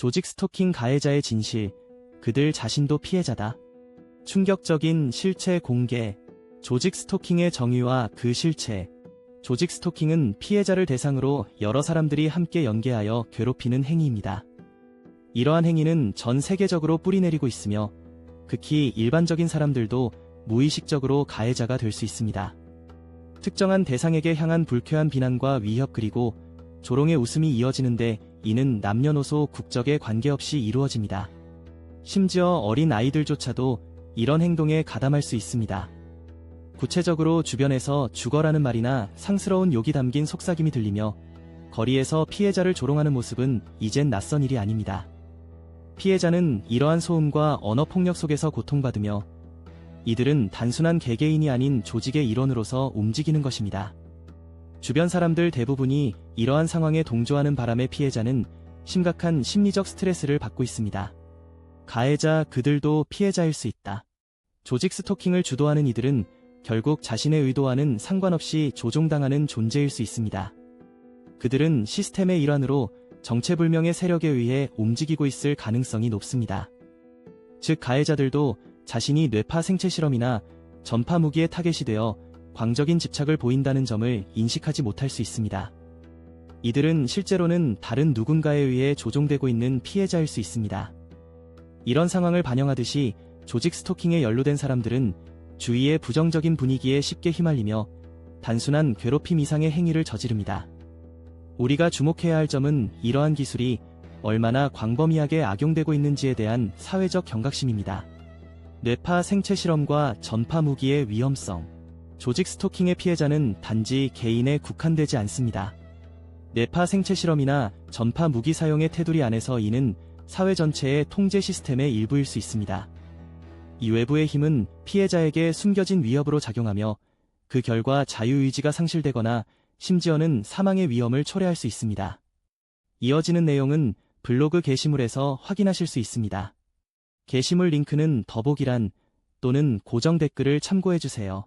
조직 스토킹 가해자의 진실, 그들 자신도 피해자다. 충격적인 실체 공개, 조직 스토킹의 정의와 그 실체. 조직 스토킹은 피해자를 대상으로 여러 사람들이 함께 연계하여 괴롭히는 행위입니다. 이러한 행위는 전 세계적으로 뿌리내리고 있으며 극히 일반적인 사람들도 무의식적으로 가해자가 될 수 있습니다. 특정한 대상에게 향한 불쾌한 비난과 위협 그리고 조롱의 웃음이 이어지는데 이는 남녀노소 국적에 관계없이 이루어집니다. 심지어 어린 아이들조차도 이런 행동에 가담할 수 있습니다. 구체적으로 주변에서 죽어라는 말이나 상스러운 욕이 담긴 속삭임이 들리며 거리에서 피해자를 조롱하는 모습은 이젠 낯선 일이 아닙니다. 피해자는 이러한 소음과 언어 폭력 속에서 고통받으며 이들은 단순한 개개인이 아닌 조직의 일원으로서 움직이는 것입니다. 주변 사람들 대부분이 이러한 상황에 동조하는 바람에 피해자는 심각한 심리적 스트레스를 받고 있습니다. 가해자 그들도 피해자일 수 있다. 조직 스토킹을 주도하는 이들은 결국 자신의 의도와는 상관없이 조종당하는 존재일 수 있습니다. 그들은 시스템의 일환으로 정체불명의 세력에 의해 움직이고 있을 가능성이 높습니다. 즉 가해자들도 자신이 뇌파 생체 실험이나 전파 무기의 타겟이 되어 광적인 집착을 보인다는 점을 인식하지 못할 수 있습니다. 이들은 실제로는 다른 누군가에 의해 조종되고 있는 피해자일 수 있습니다. 이런 상황을 반영하듯이 조직 스토킹에 연루된 사람들은 주위의 부정적인 분위기에 쉽게 휘말리며 단순한 괴롭힘 이상의 행위를 저지릅니다. 우리가 주목해야 할 점은 이러한 기술이 얼마나 광범위하게 악용되고 있는지에 대한 사회적 경각심입니다. 뇌파 생체 실험과 전파 무기의 위험성. 조직 스토킹의 피해자는 단지 개인에 국한되지 않습니다. 뇌파 생체 실험이나 전파 무기 사용의 테두리 안에서 이는 사회 전체의 통제 시스템의 일부일 수 있습니다. 이 외부의 힘은 피해자에게 숨겨진 위협으로 작용하며 그 결과 자유의지가 상실되거나 심지어는 사망의 위험을 초래할 수 있습니다. 이어지는 내용은 블로그 게시물에서 확인하실 수 있습니다. 게시물 링크는 더보기란 또는 고정 댓글을 참고해주세요.